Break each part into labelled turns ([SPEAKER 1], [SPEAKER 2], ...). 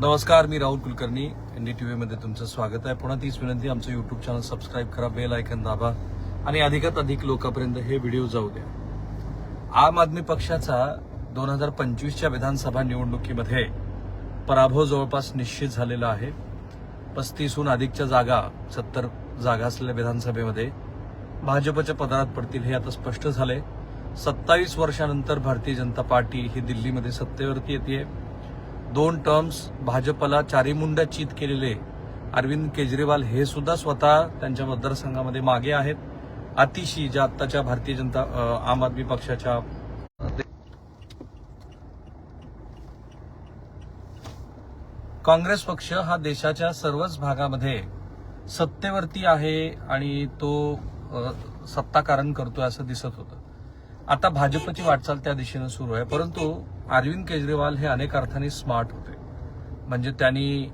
[SPEAKER 1] नमस्कार मी Rahul Kulkarni. N D T व्हीमध्ये तुमचं स्वागत आहे. पुन्हा तीच विनंती आमचं युट्यूब चॅनल सबस्क्राईब करा बेल आयकन दाबा आणि अधिकात अधिक लोकांपर्यंत हे व्हिडिओ जाऊ द्या. आम आदमी पक्षाचा दोन हजार पंचवीसच्या विधानसभा निवडणुकीमध्ये पराभव जवळपास निश्चित झालेला आहे. पस्तीसहून अधिकच्या जागा सत्तर जागा असलेल्या विधानसभेमध्ये भाजपच्या पदारात पडतील हे आता स्पष्ट झालंय. सत्तावीस वर्षानंतर भारतीय जनता पार्टी ही दिल्लीमध्ये सत्तेवरती येते दोन टर्म्स भाजपला चारीमुंडा चित केलेले अरविंद केजरीवाल हे सुद्धा स्वतः त्यांच्या मतदारसंघामध्ये मागे आहेत. अतिशी ज्या आत्ताच्या भारतीय जनता आम आदमी पक्षाच्या काँग्रेस पक्ष हा देशाच्या सर्वच भागामध्ये सत्तेवरती आहे आणि तो सत्ताकारण करतोय असं दिसत होतं. आता भाजपची वाटचाल त्या दिशेनं सुरू आहे. परंतु अरविंद केजरीवाल हे अनेक अर्थाने स्मार्ट होते. म्हणजे त्यांनी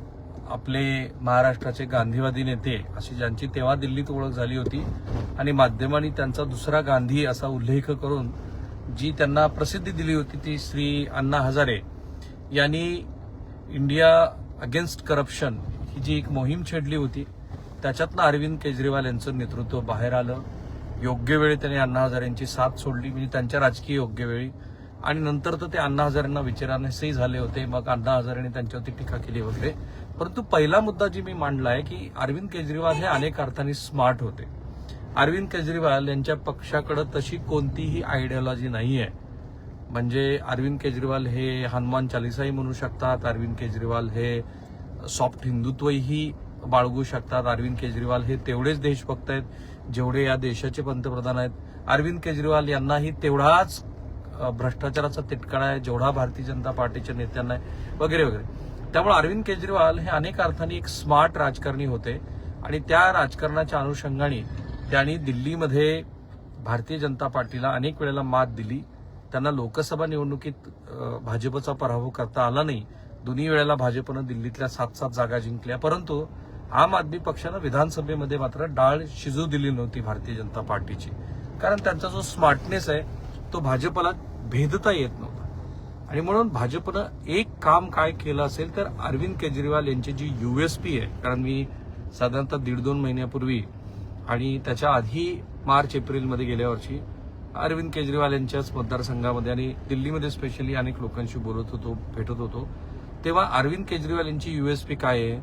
[SPEAKER 1] आपले महाराष्ट्राचे गांधीवादी नेते अशी ज्यांची तेव्हा दिल्लीत ओळख झाली होती आणि माध्यमांनी त्यांचा दुसरा गांधी असा उल्लेख करून जी त्यांना प्रसिद्धी दिली होती ती श्री अण्णा हजारे यांनी इंडिया अगेन्स्ट करप्शन ही जी एक मोहीम छेडली होती त्याच्यातनं अरविंद केजरीवाल यांचं नेतृत्व बाहेर आलं. योग्य वेळी त्यांनी अण्णा हजारेंची साथ सोडली. म्हणजे त्यांच्या राजकीय योग्य वेळी आणि नंतर तर ते अण्णा हजारेंना विचारानेसही झाले होते मग अण्णा हजारेंनी त्यांच्यावरती टीका केली वगैरे. परंतु पहिला मुद्दा जी मी मांडला आहे की अरविंद केजरीवाल हे अनेक अर्थाने स्मार्ट होते. अरविंद केजरीवाल यांच्या पक्षाकडे तशी कोणतीही आयडियोलॉजी नाही आहे म्हणजे अरविंद केजरीवाल हे हनुमान चालिसाही म्हणू शकतात अरविंद केजरीवाल हे सॉफ्ट हिंदुत्वही बाळगू शकतात अरविंद केजरीवाल हे तेवढेच देशभक्त आहेत जेवढे या देशाचे पंतप्रधान आहेत. अरविंद केजरीवाल यांनाही तेवढाच भ्रष्टाचाराचा तिटकारा आहे जेवढा भारतीय जनता पार्टीच्या नेत्यांना आहे वगैरे वगैरे. त्यामुळे अरविंद केजरीवाल हे अनेक अर्थाने एक स्मार्ट राजकारणी होते आणि त्या राजकारणाच्या अनुषंगाने त्यांनी दिल्लीमध्ये भारतीय जनता पार्टीला अनेक वेळेला मात दिली. त्यांना लोकसभा निवडणुकीत भाजपचा पराभव करता आला नाही. दोन्ही वेळेला भाजपनं दिल्लीतल्या सात सात जागा जिंकल्या. परंतु आम आदमी पक्षानं विधानसभेमध्ये मात्र डाळ शिजू दिली नव्हती भारतीय जनता पार्टीची. कारण त्यांचा जो स्मार्टनेस आहे तो भाजपला भेदता येत नव्हता. आणि म्हणून भाजपनं एक काम काय केलं असेल तर अरविंद केजरीवाल यांची जी युएसपी आहे कारण मी साधारणतः दीड दोन महिन्यापूर्वी आणि त्याच्या आधी मार्च एप्रिलमध्ये गेल्या वर्षी अरविंद केजरीवाल यांच्याच मतदारसंघामध्ये आणि दिल्लीमध्ये स्पेशली अनेक लोकांशी बोलत होतो भेटत होतो. तेव्हा अरविंद केजरीवाल यांची युएसपी काय आहे?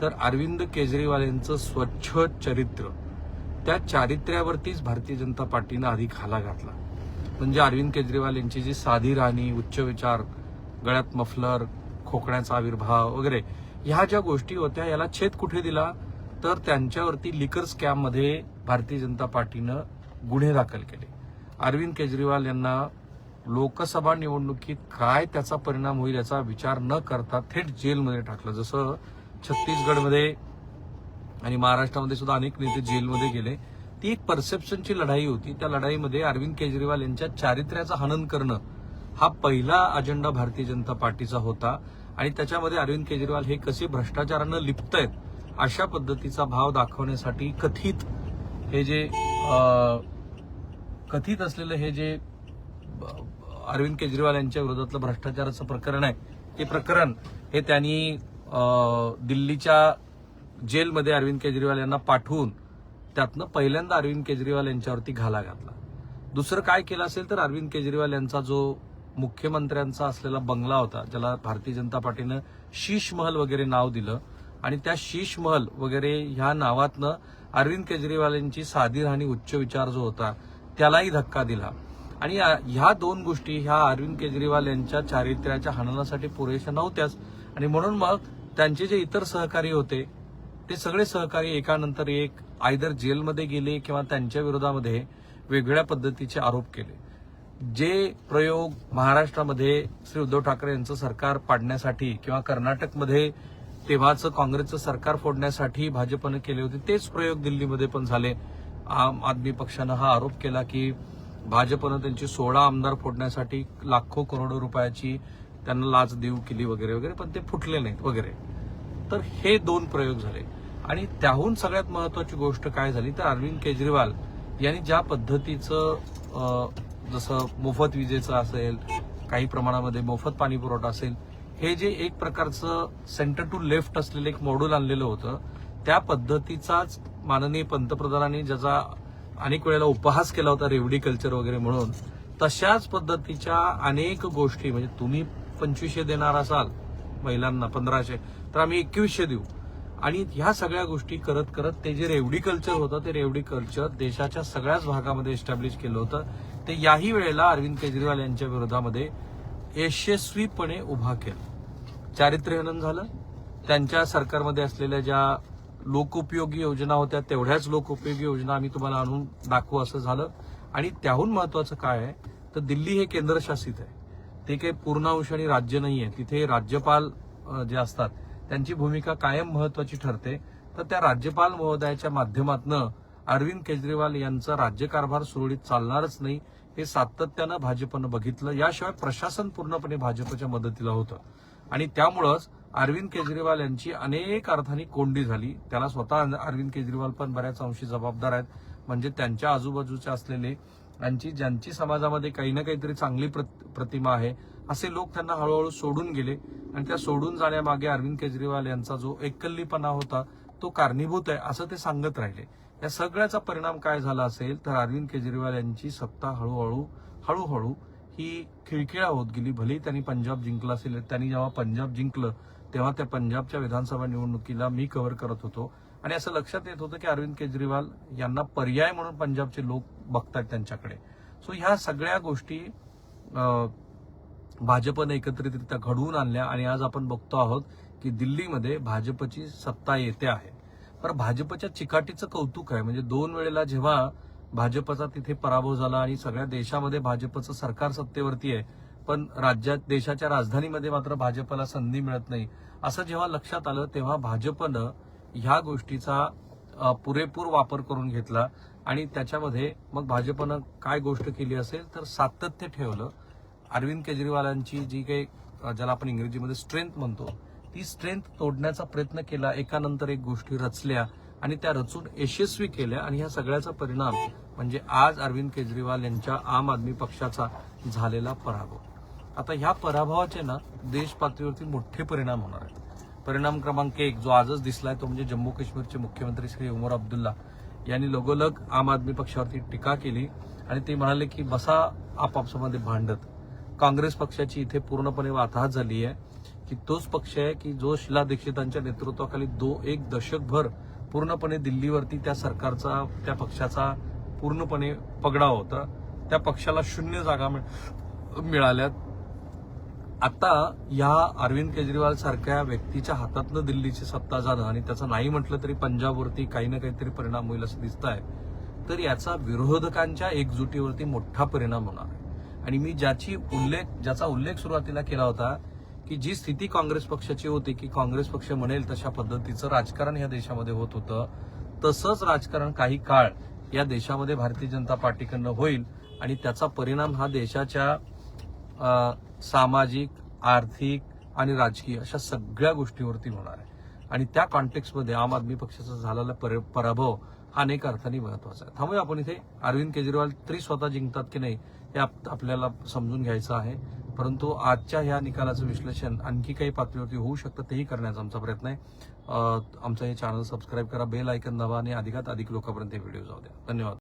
[SPEAKER 1] तर अरविंद केजरीवाल यांचं स्वच्छ चरित्र. त्या चारित्र्यावरतीच भारतीय जनता पार्टीनं आधी खाला घातला. म्हणजे अरविंद केजरीवाल यांची जी साधी राहणी उच्च विचार गळ्यात मफलर खोकण्याचा आविर्भाव वगैरे ह्या ज्या गोष्टी होत्या याला छेद कुठे दिला? तर त्यांच्यावरती लिकर स्कॅममध्ये भारतीय जनता पार्टीनं गुन्हे दाखल केले. अरविंद केजरीवाल यांना लोकसभा निवडणुकीत काय त्याचा परिणाम होईल याचा विचार न करता थेट जेलमध्ये टाकलं. जसं छत्तीसगडमध्ये आणि महाराष्ट्रामध्ये सुद्धा अनेक नेते जेलमध्ये गेले. ती एक परसेप्शनची लढाई होती. त्या लढाईमध्ये अरविंद केजरीवाल यांच्या चारित्र्याचं हनन करणं हा पहिला अजेंडा भारतीय जनता पार्टीचा होता. आणि त्याच्यामध्ये अरविंद केजरीवाल हे कसे भ्रष्टाचारानं लिप्त आहेत अशा पद्धतीचा भाव दाखवण्यासाठी कथित हे जे कथित असलेलं हे जे अरविंद केजरीवाल यांच्या विरोधातलं भ्रष्टाचाराचं प्रकरण आहे ते प्रकरण हे त्यांनी दिल्लीच्या जेलमध्ये अरविंद केजरीवाल यांना पाठवून त्यातनं पहिल्यांदा अरविंद केजरीवाल यांच्यावरती घाला घातला. दुसरं काय केलं असेल तर अरविंद केजरीवाल यांचा जो मुख्यमंत्र्यांचा असलेला बंगला होता ज्याला भारतीय जनता पार्टीनं शीश महल वगैरे नाव दिलं आणि त्या शीश महल वगैरे ह्या नावातनं अरविंद केजरीवाल यांची साधी राहणी उच्च विचार जो होता त्यालाही धक्का दिला. आणि या- ह्या दोन गोष्टी ह्या अरविंद केजरीवाल यांच्या चारित्र्याच्या हननासाठी पुरेशा नव्हत्याच. आणि म्हणून मग त्यांचे जे इतर सहकारी होते ते सगळे सहकारी एकानंतर एक आयदर जेलमध्ये गेले किंवा त्यांच्या विरोधामध्ये वेगवेगळ्या पद्धतीचे आरोप केले. जे प्रयोग महाराष्ट्रामध्ये श्री उद्धव ठाकरे यांचं सरकार पाडण्यासाठी किंवा कर्नाटकमध्ये तेव्हाचं काँग्रेसचं सरकार फोडण्यासाठी भाजपनं केले होते तेच प्रयोग दिल्लीमध्ये पण झाले. आम आदमी पक्षानं हा आरोप केला की भाजपनं त्यांची सोळा आमदार फोडण्यासाठी लाखो करोडो रुपयाची त्यांना लाच देऊ केली वगैरे वगैरे पण ते फुटले नाहीत वगैरे. तर हे दोन प्रयोग झाले. आणि त्याहून सगळ्यात महत्वाची गोष्ट काय झाली तर अरविंद केजरीवाल यांनी ज्या पद्धतीचं जसं मोफत विजेचं असेल काही प्रमाणामध्ये मोफत पाणी पुरवठा असेल हे जे एक प्रकारचं सेंटर टू लेफ्ट असलेलं एक मॉड्यूल आणलेलं होतं त्या पद्धतीचाच माननीय पंतप्रधानांनी ज्याचा अनेक वेळेला उपहास केला होता रेवडी कल्चर वगैरे म्हणून तशाच पद्धतीच्या अनेक गोष्टी म्हणजे तुम्ही पंचवीसशे देणार असाल महिलांना पंधराशे तर आम्ही एकवीसशे देऊ. आणि ह्या सगळ्या गोष्टी करत करत ते जे रेवडी कल्चर होतं ते रेवडी कल्चर देशाच्या सगळ्याच भागामध्ये एस्टॅब्लिश केलं होतं. ते याही वेळेला अरविंद केजरीवाल यांच्या विरोधामध्ये यशस्वीपणे उभा केलं. चारित्र्यहनन झालं. त्यांच्या सरकारमध्ये असलेल्या ज्या लोकोपयोगी योजना होत्या तेवढ्याच लोकोपयोगी योजना आम्ही तुम्हाला आणून दाखवू असं झालं. आणि त्याहून महत्वाचं काय आहे? तर दिल्ली हे केंद्रशासित आहे. ते काही पूर्णांश आणि राज्य नाही आहे तिथे राज्यपाल जे असतात त्यांची भूमिका कायम महत्वाची ठरते तर त्या राज्यपाल महोदयाच्या माध्यमातनं अरविंद केजरीवाल यांचा राज्यकारभार सुरळीत चालणारच नाही हे सातत्यानं भाजपनं बघितलं. याशिवाय प्रशासन पूर्णपणे भाजपच्या मदतीला होतं. आणि त्यामुळंच अरविंद केजरीवाल यांची अनेक अर्थांनी कोंडी झाली. त्याला स्वतः अरविंद केजरीवाल पण बऱ्याच अंशी जबाबदार आहेत. म्हणजे त्यांच्या आजूबाजूचे असलेले यांची ज्यांची समाजामध्ये काही ना काहीतरी चांगली प्रतिमा आहे असे लोक त्यांना हळूहळू सोडून गेले. आणि त्या सोडून जाण्यामागे अरविंद केजरीवाल यांचा जो एकल्लीपणा होता तो कारणीभूत आहे असं ते सांगत राहिले. या सगळ्याचा परिणाम काय झाला असेल तर अरविंद केजरीवाल यांची सत्ता हळूहळू हळूहळू ही खिळखिळा होत गेली. भलेही त्यांनी पंजाब जिंकला असेल त्यांनी जेव्हा पंजाब जिंकलं तेव्हा त्या पंजाबच्या विधानसभा निवडणुकीला मी कव्हर करत होतो. आणि असं लक्षात येत होतं की अरविंद केजरीवाल यांना पर्याय म्हणून पंजाबचे लोक बघतात त्यांच्याकडे. सो ह्या सगळ्या गोष्टी भाजपने एकत्रितरित्या घडवून आणल्या आणि आज आपण बघतो आहोत की दिल्लीमध्ये भाजपची सत्ता येते आहे. पण भाजपच्या चिकाटीचं कौतुक आहे. म्हणजे दोन वेळेला जेव्हा भाजपचा तिथे पराभव झाला आणि सगळ्या देशामध्ये भाजपचं सरकार सत्तेवरती आहे पण राज्यात देशाच्या राजधानीमध्ये मात्र भाजपला संधी मिळत नाही. असं जेव्हा लक्षात आलं तेव्हा भाजपनं ह्या गोष्टीचा पुरेपूर वापर करून घेतला आणि त्याच्यामध्ये मग भाजपनं काय गोष्ट केली असेल तर सातत्य ठेवलं. अरविंद केजरीवालांची जी काही ज्याला आपण इंग्रजीमध्ये स्ट्रेंथ म्हणतो ती स्ट्रेंथ तोडण्याचा प्रयत्न केला. एकानंतर एक गोष्टी रचल्या आणि त्या रचून यशस्वी केल्या. आणि ह्या सगळ्याचा परिणाम म्हणजे आज अरविंद केजरीवाल यांच्या आम आदमी पक्षाचा झालेला पराभव. आता ह्या पराभवाचे ना देश पातळीवरती मोठे परिणाम होणार आहेत. परिणाम क्रमांक एक जो आजच दिसलाय तो म्हणजे जम्मू काश्मीरचे मुख्यमंत्री श्री उमर अब्दुल्ला यांनी लगोलग आम आदमी पक्षावरती टीका केली. आणि ते म्हणाले की बसा आपापसामध्ये भांडत. काँग्रेस पक्षाची इथे पूर्णपणे वाताहत झाली आहे की तोच पक्ष आहे की जो शिला दीक्षितांच्या नेतृत्वाखाली दो एक दशकभर पूर्णपणे दिल्लीवरती त्या सरकारचा त्या पक्षाचा पूर्णपणे पगडा होता. त्या पक्षाला शून्य जागा मिळ- मिळाल्यात. आता या अरविंद केजरीवाल सारख्या व्यक्तीच्या हातातनं दिल्लीची सत्ता जाणं आणि त्याचं नाही म्हटलं तरी पंजाबवरती काही ना काहीतरी परिणाम होईल असं दिसत आहे तर याचा विरोधकांच्या एकजुटीवरती मोठा परिणाम होणार आहे. आणि मी ज्याची उल्लेख ज्याचा उल्लेख सुरुवातीला केला होता की जी स्थिती काँग्रेस पक्षाची होती की काँग्रेस पक्ष म्हणेल तशा पद्धतीचं राजकारण या देशामध्ये होत होतं तसंच राजकारण काही काळ या देशामध्ये भारतीय जनता पार्टीकडनं होईल आणि त्याचा परिणाम हा देशाच्या सामाजिक आर्थिक आणि राजकीय अशा सगळ्या गोष्टीवरती होणार आहे. आणि त्या कॉन्टेक्स्टमध्ये आम आदमी पक्षाचा झालेला पर- पराभव हा अनेक अर्थाने महत्त्वाचा आहे. थांबूया आपण इथे. अरविंद केजरीवाल तरी स्वतः जिंकतात की नाही हे आप- आपल्याला समजून घ्यायचं आहे. परंतु आजच्या ह्या निकालाचं विश्लेषण आणखी काही पातळीवरती होऊ शकतं तेही करण्याचा आमचा प्रयत्न आहे. आमचं हे चॅनल सबस्क्राईब करा बेल ऐकन दाबा आणि अधिकात अधिक लोकांपर्यंत हे व्हिडिओ जाऊ द्या. धन्यवाद.